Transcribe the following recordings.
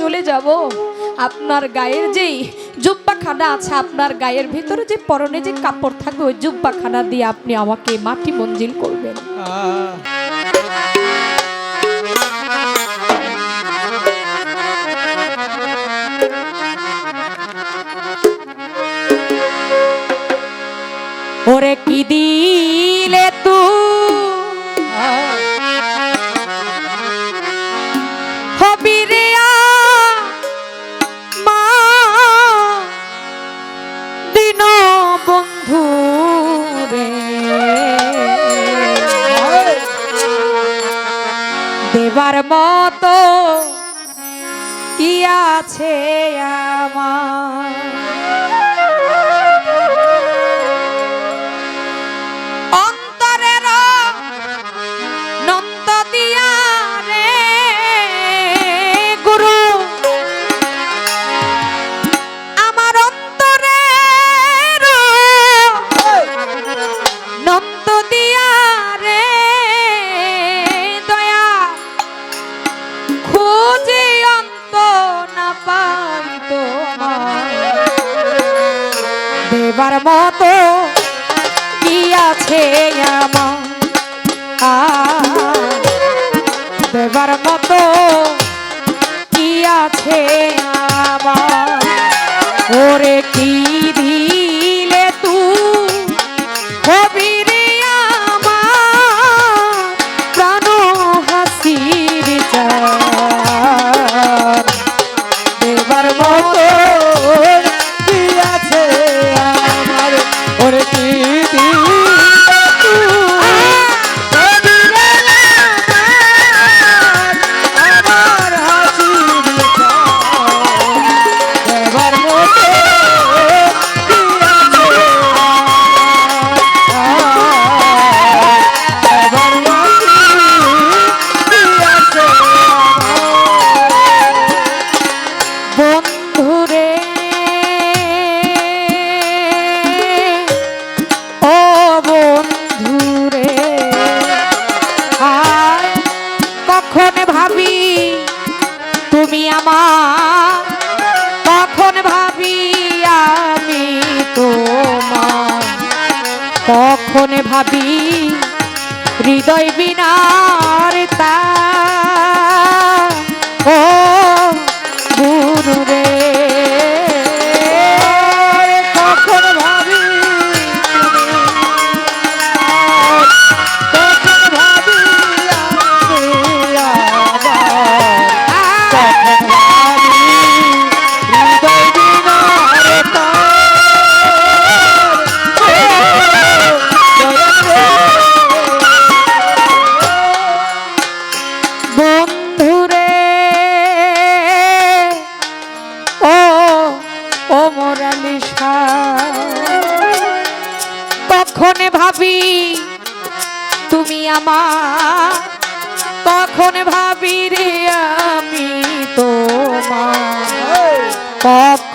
চলে যাব। আপনার গায়ের যেই জুব্বাখানা আছে, আপনার গায়ের ভিতরে যে পরনে যে কাপড় থাকবে, ওই জুব্বাখানা দিয়ে আপনি আমাকে মাটি মঞ্জিল করবেন। ওরে কি দিলে তুই আছে আমার।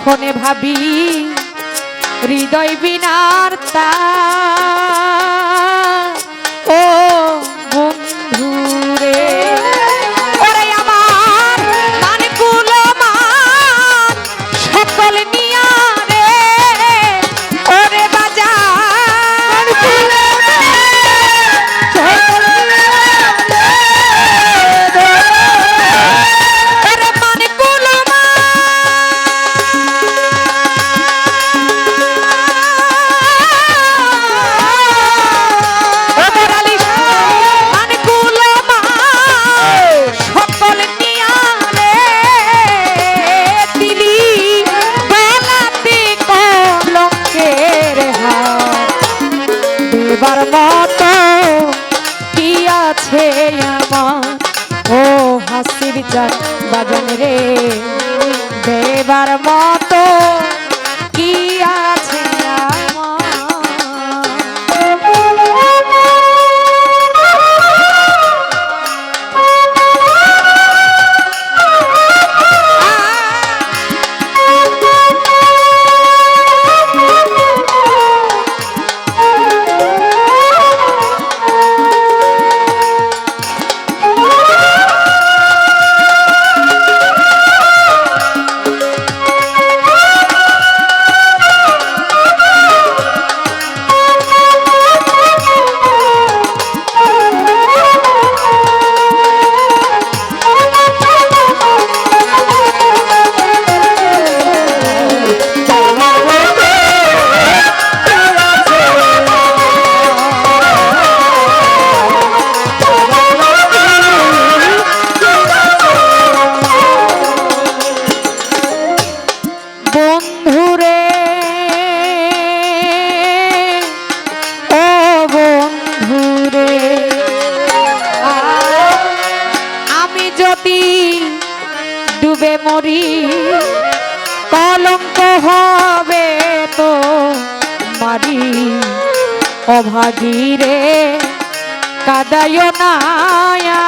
মনে ভাবি হৃদয় বিনার তা হবে তো মারি অভাগীরে কাদায় নায়া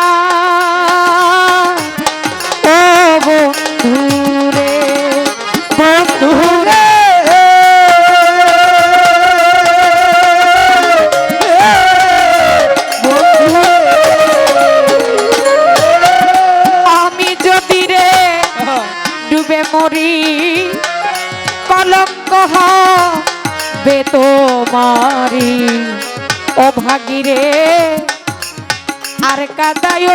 তোমারি। ও ভাগিরে আর কাদায়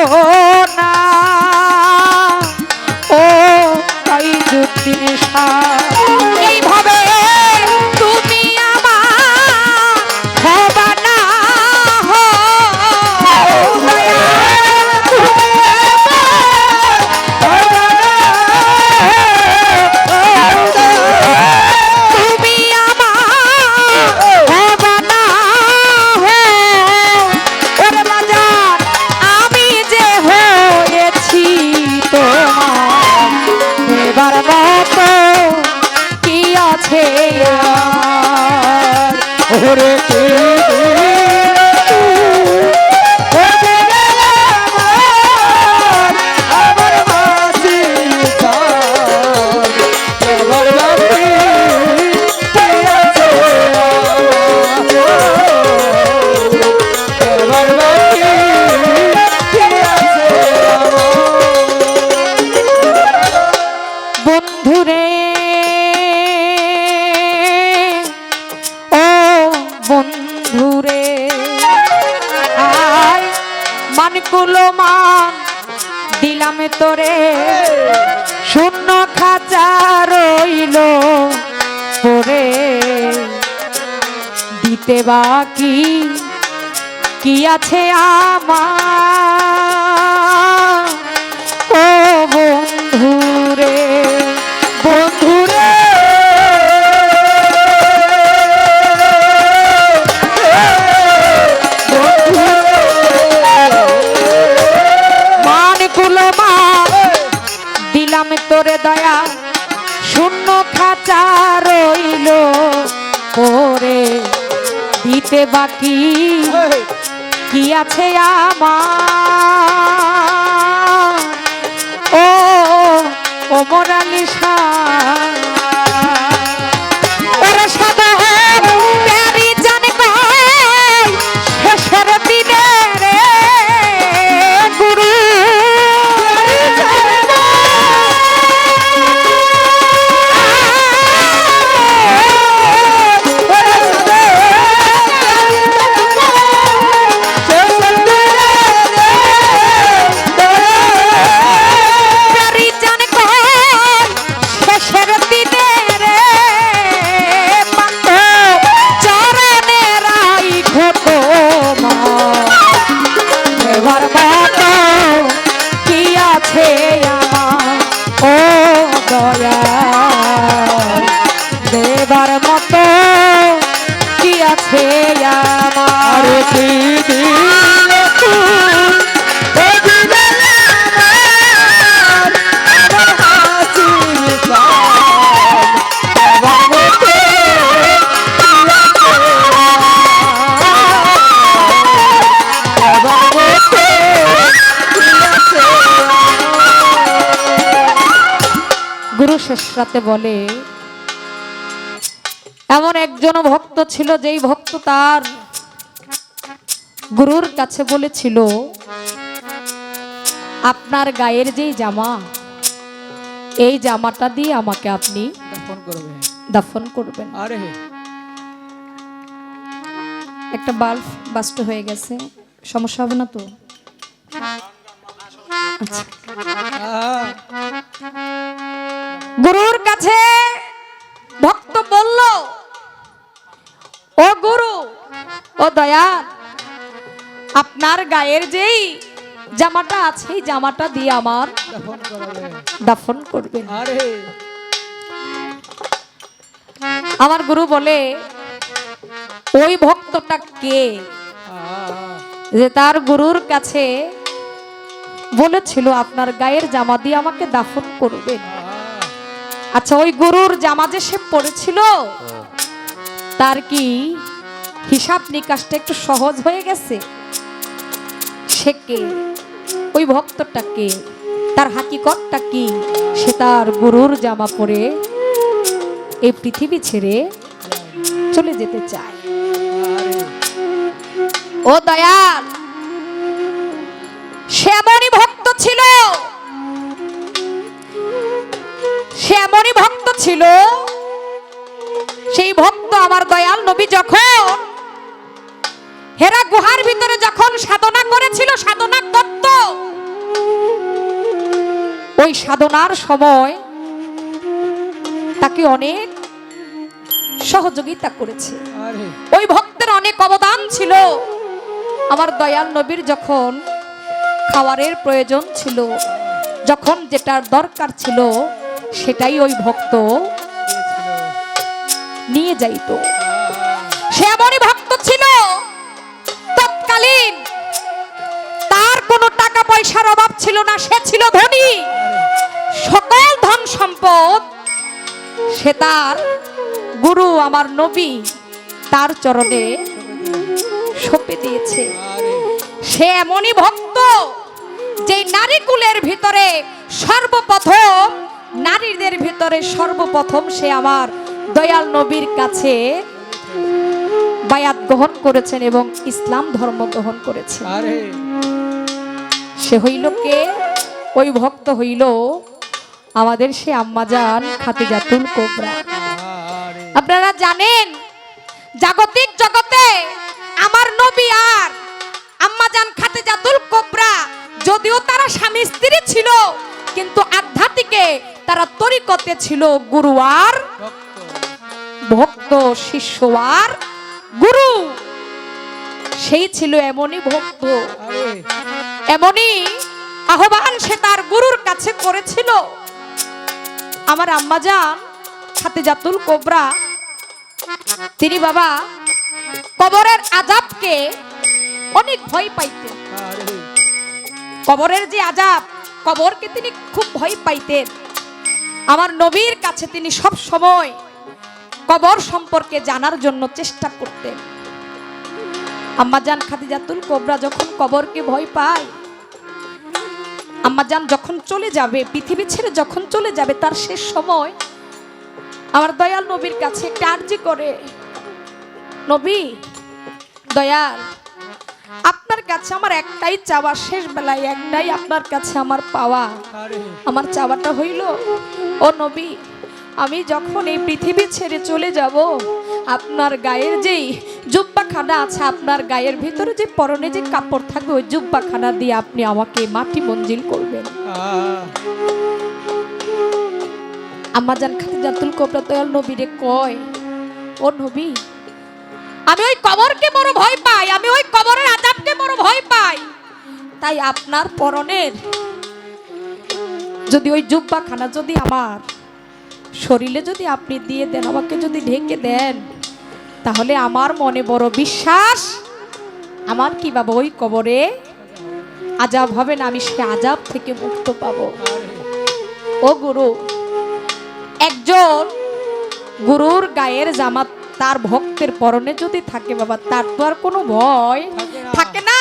না। ও তাই যুক্তি এইভাবে বন্ধুরে। ও বন্ধুরে, আয় মানকুলো মান দিলাম তোরে। শূন্য খাঁচা রইল পরে দিতে বাকি কি আছে আমার? ও দিতে বাকি? কি আছে আমার? ও ও মোরালিসা দয়া শেষরাতে বলে এমন একজন ভক্ত ছিল যেই ভক্ত তার গুরুর কাছে বলেছিল আপনার গায়ের যেই জামা এই জামাটা দিয়ে আমাকে আপনি ফোন করবে দাফন করবেন। আরে একটা বাল্ব বাস্ট হয়ে গেছে। সমস্যা হবে না তো? আচ্ছা। কাছে ভক্ত বলল ও গুরু ও দয়া আপনার গায়ের যেই জামাটা আছে এই জামাটা দিয়ে আমার ফোন করবে দাফন করবেন। আরে। আমার গুরু বলে ওই ভক্তটা কে? যে তার গুরুর কাছে বলেছিল আপনার গায়ের জামা দিয়ে আমাকে দাফন করবেন। আচ্ছা ওই গরুর জামা যে সে পড়েছিল তার কি হিসাব নিকাশটা একটু সহজ হয়ে গেছে? সে কে? ওই ভক্তটা কে? তার হাকিকতটা কি? সে তার গরুর জামা পরে এই পৃথিবী ছেড়ে চলে যেতে চায়। ও দয়াল সে এমনই ভক্ত ছিল। সে এমনই ভক্ত ছিল। সেই ভক্ত আমার দয়াল নবী যখন হেরা গুহার ভিতরে যখন সাধনা করেছিল সাধনা করত। ওই সাধনার সময় তাকে অনেক সহযোগিতা করেছে। ওই ভক্তের অনেক অবদান ছিল। আমার দয়াল নবীর যখন খাবারের প্রয়োজন ছিল যখন যেটার দরকার ছিল সেটাই ওই ভক্ত নিয়ে যাইতো। সে এমনই ভক্ত ছিল, তৎকালীন। তার কোনো টাকা পয়সার অভাব ছিল না, সে ছিল ধনী। সকল ধন সম্পদ সে তার গুরু, আমার নবী, তার চরণে সঁপে দিয়েছে। সে এমনই ভক্ত যে নারী কুলের ভিতরে সর্বপ্রথম নারীদের ভিতরে সর্বপ্রথম সে আমার দয়াল নবীর কাছে বায়াত গ্রহণ করেছেন এবং ইসলাম ধর্ম গ্রহণ করেছেন সে হইল কে? ওই ভক্ত হইল আমাদের সে আম্মাজান খাতিজাতুল কোবরা। আপনারা জানেন জাগতিক জগতে আমার নবী আর আম্মাজান খাতেজাতুল কোবরা যদিও তারা স্বামী স্ত্রী ছিল কিন্তু আধ্যাত্মিকে তারা তরিকতে ছিল গুরু আর ভক্ত শিষ্য আর গুরু। সেই ছিল এমনই ভক্ত। এমনই আহ্বান সে তার গুরুর কাছে করেছিল। আমার আম্মাজান হাতে জাতুল কোবরা তিনি বাবা কবরের আজাবকে অনেক ভয় পাইতেন। কবরের যে আজাব কবরকে তিনি খুব ভয় পাইতেন। আমার নবীর কাছে তিনি সব সময় কবর সম্পর্কে জানার জন্য চেষ্টা করতেন। আম্মাজান খাদিজাতুল কোবরা যখন কবরকে ভয় পায়, আম্মাজান যখন চলে যাবে, পৃথিবী ছেড়ে যখন চলে যাবে, তার শেষ সময় আমার দয়াল নবীর কাছে আর্জি করে, নবী, দয়াল আপনার কাছে আমার একটাই চাওয়া শেষ বেলায় একটাই আপনার কাছে আমার পাওয়া। আমার চাওয়াটা হইল, ও নবী, আমি যখন এই পৃথিবী ছেড়ে চলে যাব, আপনার গায়ের যেই জুব্বাখানা আছে, আপনার গায়ের ভিতরে যে পরনে যে কাপড় থাকবে, ওই জুব্বাখানা দিয়ে আপনি আমাকে মাটি মঞ্জিল করবেন। আহ আম্মাজান খাদিজাতুল কোবরা দয়াল নবীরে কয়, ও নবী আমি ওই কবরকে বড় ভয় পাই, আমি ওই কবরের আজাবকে বড় ভয় পাই। তাই আপনার পরনের যদি ওই জুব্বাখানা যদি আমার শরীরে যদি আপনি দিয়ে দেন, আমাকে যদি ঢেকে দেন, তাহলে আমার মনে বড় বিশ্বাস আমার কি বাবা, ওই কবরে আজাব হবে না, আমি সে আজাব থেকে মুক্ত পাব। ও গুরু, একজন গুরুর গায়ের জামা তার ভক্তের পরনে যদি থাকে বাবা তার তো আর কোনো ভয় থাকে না।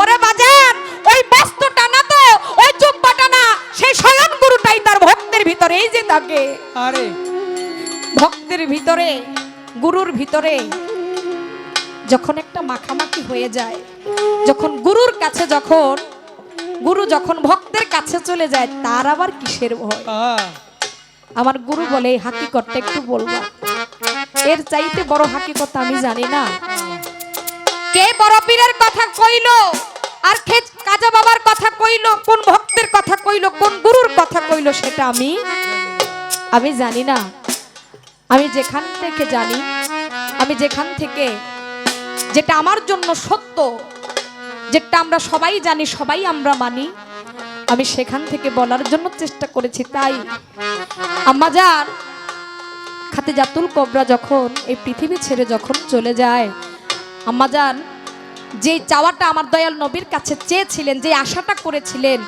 ওরে বাজার ওই বস্ত্রটা না তো ওই জুব্বাটা না সেই স্বয়ং গুরুটাই তার ভক্তের ভিতরে এই যে থাকে। আরে। ভক্তের ভিতরে গুরুর ভিতরে যখন একটা মাখামাখি হয়ে যায় যখন গুরুর কাছে যখন গুরু যখন ভক্তের কাছে চলে যায় তার আবার কিসের ভয়? আমার গুরু বলে এই হাকিকতটা একটু বলব। এর চাইতে বড় হাকিকত আমি জানি না। কে বড় পীরের কথা কইলো? আর কে কাজা বাবার কথা কইলো? কোন ভক্তের কথা কইলো? কোন গুরুর কথা কইলো সেটা আমি আমি জানি না। আমি যেখান থেকে জানি আমি যেখান থেকে যেটা আমার জন্য সত্য যেটা আমরা সবাই জানি সবাই আমরা মানি আমি সেখান থেকে বলার জন্য চেষ্টা করেছি তাই আম্মাজান খাতে জাতুল কোবরা যখন এই পৃথিবী ছেড়ে যখন চলে যায় আম্মাজান যে চাওয়াটা আমার দয়াল নবীর কাছে চেয়েছিলেন যে আশাটা করেছিলেন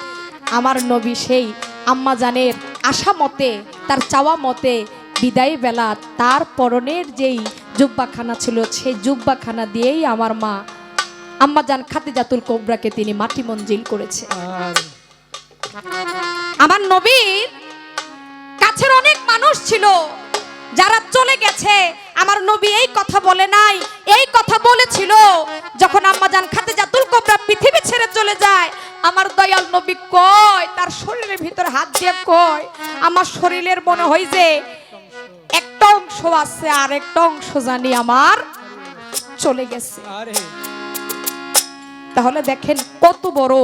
আমার নবী সেই আম্মাজানের আশা মতে তার চাওয়া মতে বিদায় বেলা তার পরনের যেই জুব্বাখানা ছিল সেই জুব্বাখানা দিয়েই আমার মা আম্মাজান খাতিজাতুল কোবরাকে তিনি মাটি মঞ্জিল করেছে। আমার নবীর কাছের অনেক মানুষ ছিল যারা চলে গেছে আমার নবী এই কথা বলে নাই। এই কথা বলেছিল যখন আম্মাজান খাতে জাতুল কোবরা পৃথিবী ছেড়ে চলে যায় আমার দয়াল নবী কয় তার শরীরের ভিতর হাত দিয়ে কয় আমার শরীরের মনে হয় যে একটা অংশ আছে আর একটা অংশ জানি আমার চলে গেছে। তাহলে দেখেন কত বড়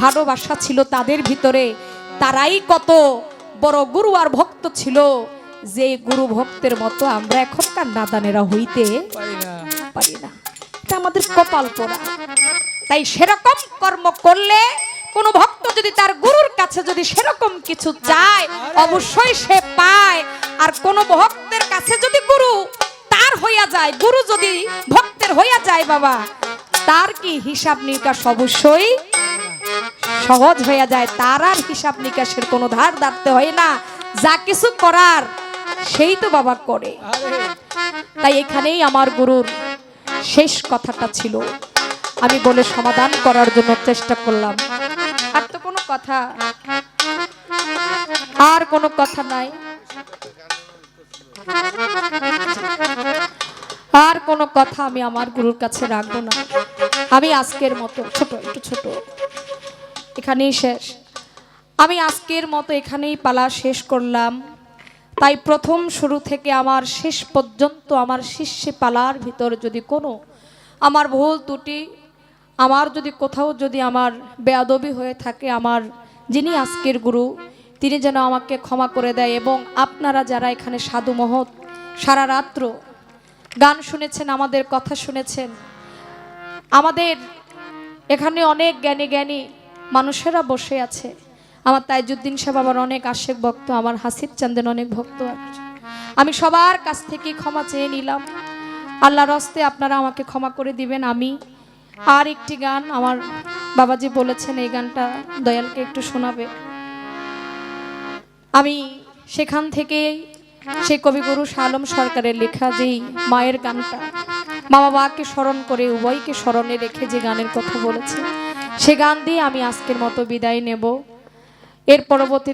ভালোবাসা ছিল তাদের ভিতরে তারাই কত বড় গুরু আর ভক্ত ছিল। যে গুরু ভক্তের মতো আমরা এখনকার নাদানেরা হইতে পারি না। এটা আমাদের কপাল পোড়া। তাই সেরকম কর্ম করলে কোন ভক্ত যদি তার গুরুর কাছে যদি সেরকম কিছু চায় অবশ্যই সে পায়। আর কোন ভক্তের কাছে যদি গুরু তার হইয়া যায় গুরু যদি ভক্তের হইয়া যায় বাবা তার কি হিসাব নিকাশ অবশ্যই সহজ হইয়া যায়। তার আর হিসাব নিকাশের কোনো ধার দাঁড়তে হয় না। যা কিছু করার সেই তো বাবা করে। তাই এখানেই আমার গুরুর শেষ কথাটা ছিল। আমি বলে সমাধান করার জন্য চেষ্টা করলাম। আর তো কোনো কথা, আর কোনো কথা নাই। আর কোনো কথা আমি আমার গুরুর কাছে রাখব না। আমি আজকের মতো ছোট, একটু ছোট। এখানেই শেষ। আমি আজকের মতো এখানেই পালা শেষ করলাম। তাই প্রথম শুরু থেকে আমার শেষ পর্যন্ত আমার শিষ্যে পালার ভিতর যদি কোনো আমার ভুল ত্রুটি, আমার যদি কোথাও যদি আমার বেয়াদবি হয়ে থাকে, আমার যিনি আজকের গুরু, তিনি যেন আমাকে ক্ষমা করে দেয় এবং আপনারা যারা এখানে সাধু মহৎ, সারা রাত্র গান শুনেছেন, আমাদের কথা শুনেছেন, আমাদের এখানে অনেক জ্ঞানী জ্ঞানী মানুষেরা বসে আছে। আমার তাইজুদ্দিন সাহেব আবার অনেক আশেক ভক্ত, আমার হাসিব চান্দেন অনেক ভক্ত আছে। আমি সবার কাছ থেকে ক্ষমা চেয়ে নিলাম। আল্লাহর হস্তে আপনারা আমাকে ক্ষমা করে দিবেন, আমি আর একটি গান আমার বাবাজি বলেছেন, এই গানটা দয়ালকে একটু শোনাবে। আমি সেখান থেকে সেই কবিগুরু শালম সরকারের লেখা যেই মায়ের গানটা, মা বাবাকে স্মরণ করে, উভয়কে স্মরণে রেখে যে গানের কথা বলেছে, সে গান দিয়ে আমি আজকের মতো বিদায় নেব। এর পরবর্তী